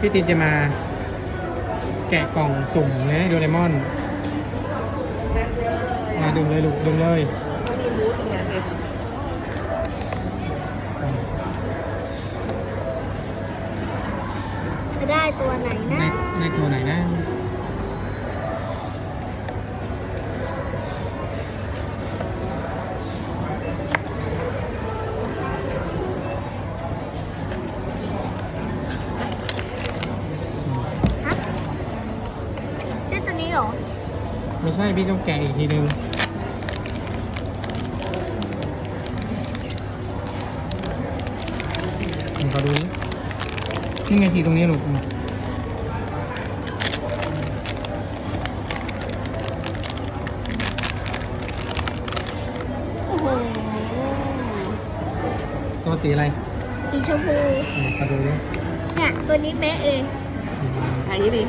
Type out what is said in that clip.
พี่ตินจะมา แกะกล่องสุ่มนะโดเรมอน มาดึงเลยลูกดึงเลยก็มีบูธตรงเนี้ยเลยจะได้ตัวไหนในนะในตัวไหนนะ นี้เหรอ ไม่ใช่พี่ต้องแกะอีกทีนึงผมขอดูนี่ไงทีตรงนี้ลูกโอ้โหตัวสีอะไร สีชมพูอืมขอดูดิเนี่ยตัวนี้เป๊ะเองอืมอันนี้ดิ